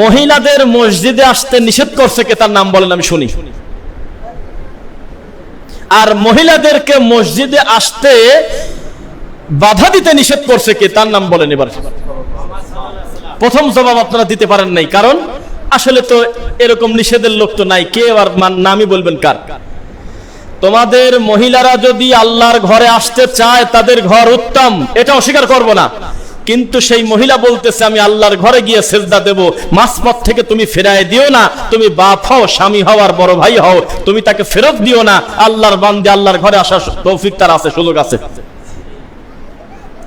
মহিলাদের মসজিদে আসতে নিষেধ করছে কে তার নাম বলেন আমি শুনি। আর মহিলাদেরকে মসজিদে আসতে বাধা দিতে নিষেধ করছে কে তার নাম বলেন এবার। প্রথম জবাব আপনারা দিতে পারেন নাই, কারণ আসলে তো এরকম নিষেধের লোক তো নাই। কে আর নামই বলবেন কার? তোমাদের মহিলারা যদি আল্লাহর ঘরে আসতে চায়, তাদের ঘর উত্তম। এটা অস্বীকার করব না। কিন্তু সেই মহিলা বলতেছে, আমি আল্লাহর ঘরে গিয়ে সেজদা দেব। মাঝপথ থেকে তুমি ফেরায় দিও না। তুমি বাপ হও, স্বামী হও আর বড় ভাই হও। তুমি তাকে ফেরত দিও না। আল্লাহর বান্দে আল্লাহর ঘরে আসার তৌফিক তার আছে, সুযোগ আছে।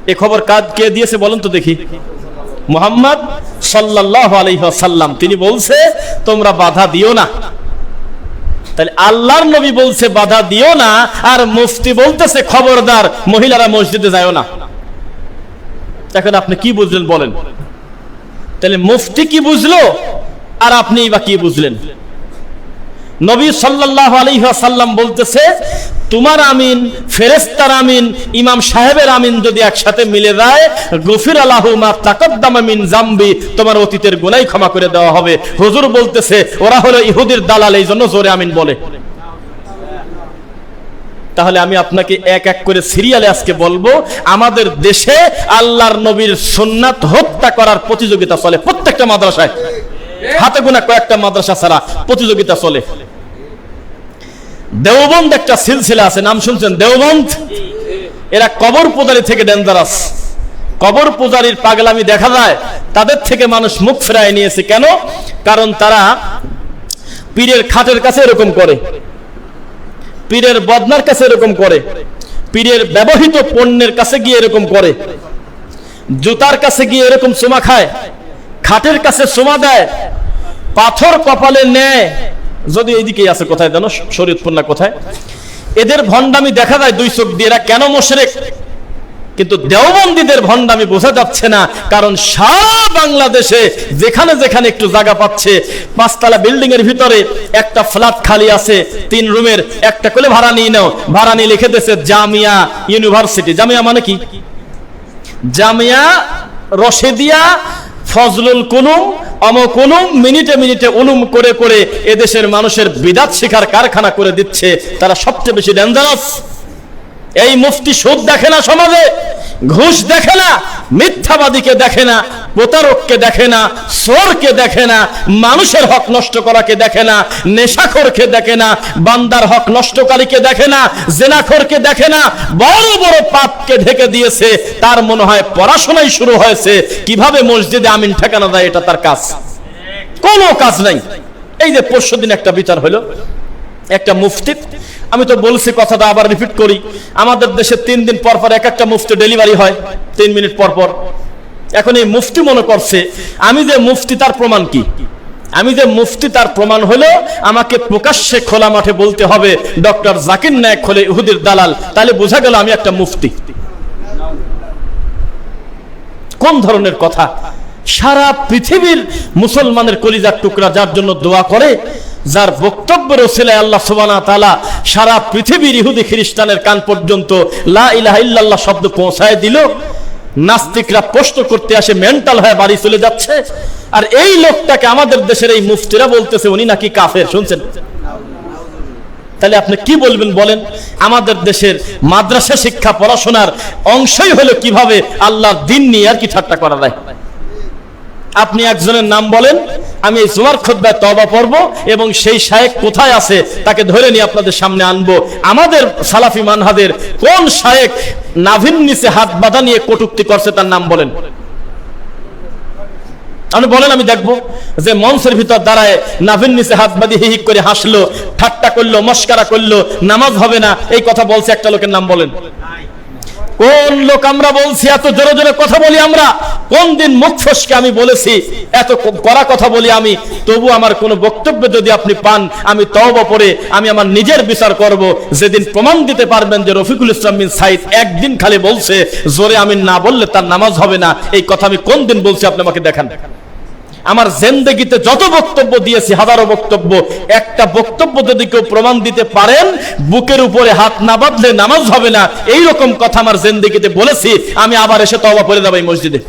এ খবর কাজ কে দিয়েছে বলেন তো দেখি। মোহাম্মদ সাল্লাল্লাহু আলাইহি ওয়াসাল্লাম। তিনি বলছে, তোমরা বাধা দিও না। তাহলে আল্লাহর নবী বলছে, বাধা দিও না। আর মুফতি বলতেছে, খবরদার, মহিলারা মসজিদে যায় না। এখন আপনি কি বুঝলেন বলেন। তাহলে মুফতি কি বুঝলো আর আপনি বা কি বুঝলেন? নবী সাল্লাল্লাহু আলাইহি ওয়াসাল্লাম বলতেছে, তোমার আমিন, ফেরেশতার আমিন, ইমাম সাহেবের আমিন যদি একসাথে মিলে যায়, গফির আলাহু মা তাকাদ্দামা মিন জামবি, তোমার অতীতের গুনাহ ক্ষমা করে দেওয়া হবে। হুজুর বলতেছে, ওরা হলো ইহুদির দালাল এই জন্য জোরে আমিন বলে। তাহলে আমি আপনাকে এক এক করে সিরিয়ালে আজকে বলব, আমাদের দেশে আল্লাহর নবীর সুন্নাত হত্যা করার প্রতিযোগিতা চলে প্রত্যেকটা মাদ্রাসায়। হাতে গোনা কয়েকটা মাদ্রাসা ছাড়া প্রতিযোগিতা চলে। দেওবন্দ একটা সিলসিলা আছে, নাম শুনছেন? দেওবন্দ? এরা কবর পূজারি থেকে ডেঞ্জারাস কবর পূজারির পাগলামি দেখা যায়, তাদের থেকে মানুষ মুখ ফেরায় নিয়েছে। কেন? কারণ তারা পীরের খাটের কাছে এরকম করে। পীরের বদনার কাছে এরকম করে। পীরের ব্যবহৃত পণ্যের কাছে গিয়ে এরকম করে। জুতার কাছে গিয়ে এরকম সোমা খায়। খাটের কাছে সোমা দেয়। পাথর কপালে নেয়। যদি এইদিকেই আছে, কোথায় জানো? শরীর কোথায়? এদের ভণ্ডামি দেখা যায় দুই চোখ দিয়ে। এরা কেন মোশরেক? কিন্তু দেওবন্দীদের ভণ্ডামি বোঝা যাচ্ছে না, কারণ সারা বাংলাদেশে যেখানে যেখানে একটু জায়গা পাচ্ছে, পাঁচতলা বিল্ডিং এর ভিতরে একটা ফ্ল্যাট খালি আছে, তিন রুমের, একটা করে ভাড়া নিয়ে নাও। ভাড়া নিয়ে লিখে দিয়েছে, জামিয়া ইউনিভার্সিটি। জামিয়া মানে কি? জামিয়া, রশেদিয়া, ফজলুল কুলুম অমকুলুম মিনিটে মিনিটে উলুম করে করে এদেশের মানুষের বিদাত শিখার কারখানা করে দিচ্ছে, তারা সবচেয়ে বেশি ডেঞ্জারাস এই মুফতি সুদ দেখে না সমাজে, ঘুষ দেখে না, মিথ্যাবাদীকে দেখে না, প্রতারককে দেখে না, চোরকে দেখে না, মানুষের হক নষ্ট করাকে দেখে না, নেশাখোরকে দেখে না, বান্দার হক নষ্টকারীকে দেখে না, জেনাখোরকে দেখে না, বড় বড় পাপকে ঢেকে দিয়েছে, তার মনে হয় পড়াশোনাই শুরু হয়েছে। কীভাবে মসজিদে আমিন ঠেকানো যায় এটা তার কাজ? কোনো কাজ নাই। এই যে পরশুদিন একটা বিচার হলো একটা মুফতি। আমি তো বলছি, কথাটা আবার রিপিট করি। আমাদের দেশে তিন দিন পর পর এক একটা মুফতি ডেলিভারি হয়, তিন মিনিট পর পর। এখন এই মুফতি মনে করছে, আমি যে মুফতি তার প্রমাণ কি? আমি যে মুফতি তার প্রমাণ হলো, আমাকে প্রকাশ্যে খোলা মাঠে বলতে হবে, ডক্টর জাকির নায়ক হলে ইহুদির দালাল। তাহলে বোঝা গেল আমি একটা মুফতি। কোন ধরনের কথা? সারা পৃথিবীর মুসলমানের কলিজার টুকরা যার জন্য দোয়া করে যার বক্তব্য ওসিলায় আল্লাহ সুবানা তালা সারা পৃথিবীর ইহুদি খ্রিস্টানের কান পর্যন্ত লা ইলাহা ইল্লাল্লাহ শব্দ পৌঁছায় দিল। নাস্তিকরা প্রশ্ন করতে আসে, মেন্টাল হয়ে বাড়ি চলে যাচ্ছে? আর এই লোকটাকে আমাদের দেশের এই মুফতিরা বলতেছে, উনি নাকি কাফের। শুনছেন? তাহলে আপনি কি বলবেন বলেন? আমাদের দেশের মাদ্রাসা শিক্ষা পড়াশোনার অংশই হলো কীভাবে আল্লাহর দিন নিয়ে আর কি ঠাট্টা করা যায়? আপনি একজনের নাম বলেন। আমি এই জুমার খোদ্ায় তবা পড়ব এবং সেই শায়েক কোথায় আছে তাকে ধরে নিয়ে আপনাদের সামনে আনব। আমাদের সালাফি মানহাদের কোন শায়েক নাভিন নিচে হাত বাঁধা নিয়ে কটুক্তি করছে তার নাম বলেন। আপনি বলেন, আমি দেখব যে মঞ্চের ভিতর দাঁড়ায় নাভিন নিচে হাত বাঁধি হিহিক করে হাসলো, ঠাট্টা করল, মস্কারা করল, নামাজ হবে না, এই কথা বলছে একটা লোকের নাম বলেন। কোন লোক আমরা বলছি, এত জোরে জোরে কথা বলি আমরা? কোন দিন মুখ ফসকে আমি বলেছি, এত কড়া কথা বলি আমি? তবু আমার কোনো বক্তব্য যদি আপনি পান, আমি তওবা পড়ে, আমি আমার নিজের বিচার করব। যেদিন প্রমাণ দিতে পারবেন যে রফিকুল ইসলাম বিন সাইদ একদিন খালি বলছে, জোরে আমি না বললে তার নামাজ হবে না। এই কথা আমি কোন দিন বলছি, আপনি আমাকে দেখান। আমার জেন্দেগিতে যত বক্তব্য দিয়েছি, হাজারো বক্তব্য, একটা বক্তব্য যদি কেউ প্রমাণ দিতে পারেন, বুকের উপরে হাত না বাঁধলে নামাজ হবে না। এই রকম কথা আমার জেন্দেগিতে বলেছি, আমি আবার এসে তবা পড়ে দেবো এই মসজিদে।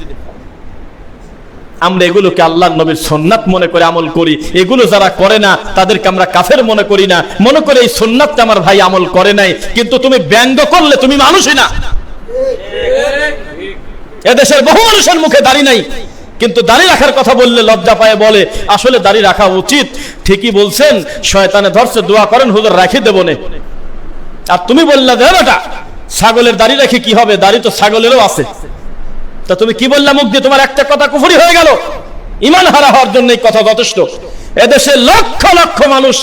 আমরা এগুলোকে আল্লাহ নবীর সন্ন্যাত মনে করে আমল করি। এগুলো যারা করে না, তাদেরকে আমরা কাফের মনে করি না। মনে করে এই সন্ন্যাতটা আমার ভাই আমল করে নাই। কিন্তু তুমি ব্যঙ্গ করলে তুমি মানুষই না। এদেশের বহু মানুষের মুখে দাঁড়িয়ে নাই। কিন্তু দাড়ি রাখার কথা বললে লজ্জা পায়, বলে, আসলে দাড়ি রাখা উচিত। ঠিকই বলছেন, শয়তানে ধরছে, দোয়া করেন, হুজুর, রাখি দেবো নে। আর তুমি বললে দেব বেটা, ছাগলের দাড়ি রেখে কি হবে? দাড়ি তো ছাগলেরও আছে। তা তুমি কি বললে, মুখ দিয়ে তোমার একটা কথা কুফুরি হয়ে গেল? ইমান হারা হওয়ার জন্য এই কথা যথেষ্ট। এদেশে লক্ষ লক্ষ মানুষ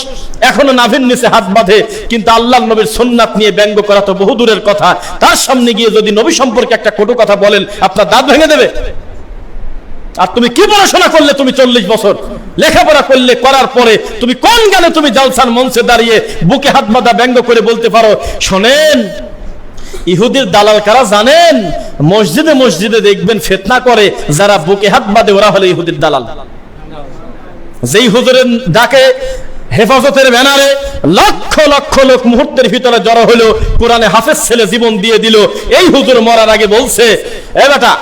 এখনও নাভির নিচে হাত বাঁধে, কিন্তু আল্লাহ নবীর সুন্নাত নিয়ে ব্যঙ্গ করা তো বহু দূরের কথা। তার সামনে গিয়ে যদি নবী সম্পর্কে একটা কটু কথা বলেন, আপনার দাঁত ভেঙে দেবে। আর তুমি কি পড়াশোনা করলে তুমি চল্লিশ বছর? লেখাপড়া করলে, করার পরে তুমি কোন গেলে তুমি জালসার মঞ্চে দাঁড়িয়ে বুকে হাত বাঁধা ব্যঙ্গ করে বলতে পারো? শোনেন, ইহুদির দালাল কারা জানেন? মসজিদে মসজিদে দেখবেন ফেতনা করে, যারা বুকে হাত বাঁধে, ওরা হলো ইহুদির দালাল। যেই হুজুরের ডাকে হেফাজতের ব্যানারে লক্ষ লক্ষ লোক মুহূর্তের ভিতরে জড়ো হলো, কোরআনে হাফেজ ছেলে জীবন দিয়ে দিল। এই হুজুর মরার আগে বলছে, এ বেটা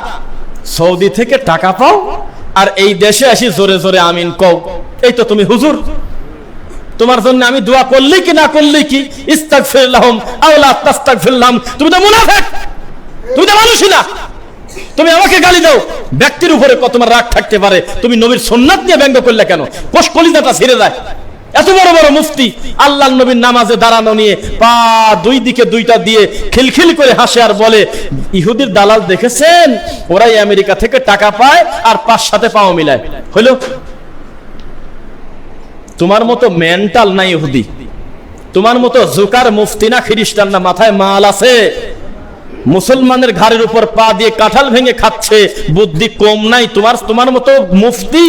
সৌদি থেকে টাকা পাও আর এই দেশে আসি জোরে জোরে আমিন কও। এই তো তুমি হুজুর। তোমার জন্য আমি দোয়া করলি কি না করলি কি? ইস্তাগফিরুল্লাহম আওলা তাস্তাগফিরলাম তুমি তো মুনাফিক। তুমি তো মানুষই না। তুমি আমাকে গালি দাও। ব্যক্তির উপরে কত তোমার রাগ থাকতে পারে। তুমি নবীর সুন্নাত নিয়ে ব্যঙ্গ করলে কেন? কোষ কলিজাটা ছিঁড়ে যায়। এত বড় বড় মুফতি আল্লাহ নবীর নামাজে দাঁড়ানো নিয়ে পা দুই দিকে দুইটা দিয়ে খিলখিল করে হাসে আর বলে, ইহুদির দালাল দেখেছেন? ওরাই আমেরিকা থেকে টাকা পায় আর পাঁচ সাথে পাও মিলায়। হইল, তোমার মতো মেন্টাল নাই ইহুদি? তোমার মতো জুকার মুফতি না খ্রিস্টান না মাথায় মাল আছে? মুসলমানের ঘাড়ের উপর পা দিয়ে কাঁঠাল ভেঙে খাচ্ছে। বুদ্ধি কম নাই, তোমার তোমার মতো মুফতি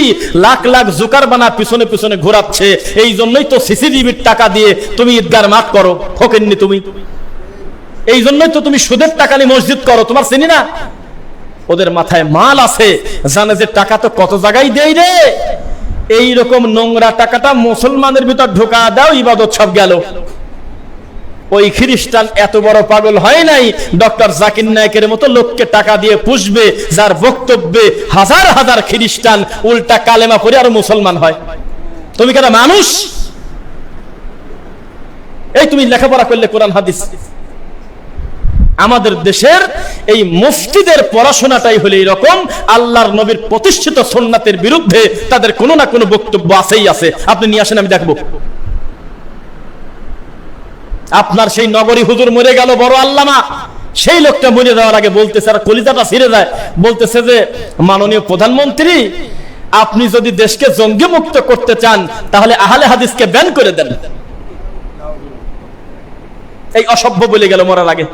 লাখ লাখ জুকার বানা পিছনে পিছনে ঘোরাচ্ছে। এই জন্যই তো সিসিটিভির টাকা দিয়ে তুমি ঈদগার মাঠ করো, ফকেননি তুমি। এই জন্যই তো তুমি সুদের টাকা নিয়ে মসজিদ করো, তোমার চিনি না? ওদের মাথায় মাল আছে, জানে যে টাকা তো কত জায়গায় দেই রে। এইরকম নোংরা টাকাটা মুসলমানের ভিতর ঢোকা দাও, ইবাদত সব গেল। ওই খ্রিস্টান এত বড় পাগল হয় নাই? ডক্টর জাকির নায়কের মতো লোককে টাকা দিয়ে পুষবে, যার বক্তব্যে হাজার হাজার খ্রিস্টান উল্টা কালেমা পড়ে আর মুসলমান হয়। তুমি কেন মানুষ? এই তুমি লেখাপড়া করলে কোরআন, হাদিস। আমাদের দেশের এই মুফতিদের পড়াশোনাটাই হলো এরকম, আল্লাহর নবীর প্রতিষ্ঠিত সোননাথের বিরুদ্ধে তাদের কোনো না কোনো বক্তব্য আছেই আছে। আপনি নিয়ে আসেন, আমি দেখব। আপনার সেই নগরী হুজুর মরে গেল বড় আল্লামা। সেই লোকটা মরে যাওয়ার আগে বলতেছে, আর কলিজাটা ছিঁড়ে যায়। বলতেছে যে, মাননীয় প্রধানমন্ত্রী, আপনি যদি দেশকে জঙ্গি মুক্ত করতে চান, তাহলে আহলে হাদিসকে ব্যান করে দেন। এই অসভ্য বলে গেল মরার আগে।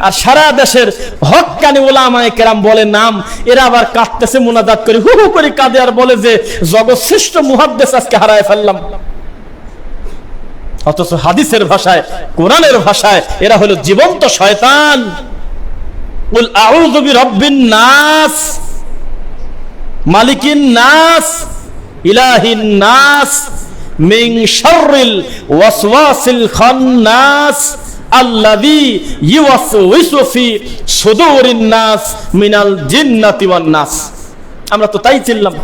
আর সারা দেশের হকানি ওলামায়ে কেরাম বলে নাম, এরা আবার কাঁদতেছে, মোনাজাত করে হু হু করে কাঁদে আর বলে যে, জগৎ শ্রেষ্ঠ মুহাদ্দেস আজকে হারায় ফেললাম। অথচ হাদিসের ভাষায়, কোরআনের ভাষায় এরা হলো জীবন্ত শয়তান। উল আউযু বিরাব্বিন নাস, মালিকিন নাস, ইলাহিন নাস, মিন শাররিল ওয়াসওয়াসিল খান্নাস, আল্লাযী ইউওয়াসউইসু ফি সুদুরিন নাস মিনাল জিন্নাতি ওয়ান নাস। আমরা তো তাই চিনলাম।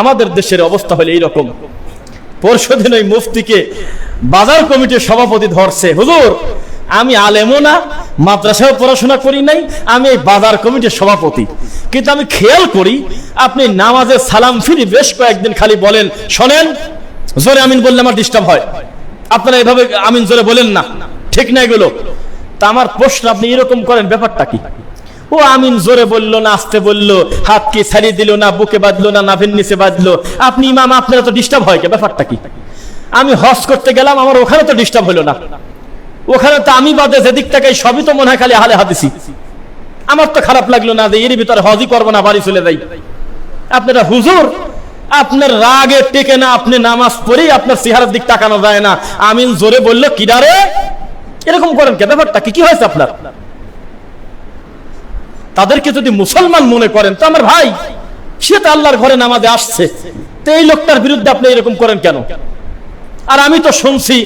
আমাদের দেশের অবস্থা হলো এইরকম। পরশুদিন ওই মুফতিকে বাজার কমিটির সভাপতি ধরছে। হুজুর, আমি আলেমও না মাদ্রাসায় পড়াশোনা করি নাই, আমি এই বাজার কমিটির সভাপতি। কিন্তু আমি খেয়াল করি, আপনি নামাজের সালাম ফিরি বেশ কয়েকদিন খালি বলেন, শোনেন, জোরে আমিন বললে আমার ডিস্টার্ব হয়। আপনারা এভাবে আমিন জোরে বলেন না, ঠিক না এগুলো? তা আমার প্রশ্ন, আপনি এরকম করেন, ব্যাপারটা কি? ও আমিন জোরে বলল না আসতে বলল, হাত কি ছাড়িয়ে দিল না, বুকে বাঁধলো না, নাভির নিচে বাঁধলো? আপনি ইমাম, আপনারা তো ডিস্টার্ব হয়, কে ব্যাপারটা কি? আমি হজ করতে গেলাম, আমার ওখানে তো ডিস্টার্ব হলো না। ওখানে তো আমি বাদে যেদিক থেকে, সবই তো মনে হয় খালি হালে হাদিসি আমার তো খারাপ লাগল না যে এর ভিতরে হজই করব না, বাড়ি চলে যাই। আপনারা হুজুর, আপনার রাগে টেকে না, আপনি নামাজ পড়েই আপনার চেহারার দিক তাকানো যায় না। আমিন জোরে বলল কিডারে এরকম করেন কে? ব্যাপারটা কি? কি হয়েছে আপনার? তাদেরকে যদি মুসলমান মনে করেন, তো আমার ভাই, সে তো আল্লাহর ঘরে নামাজে আসছে। তো এই লোকটার বিরুদ্ধে আপনি এরকম করেন কেন? আর আমি তো শুনছি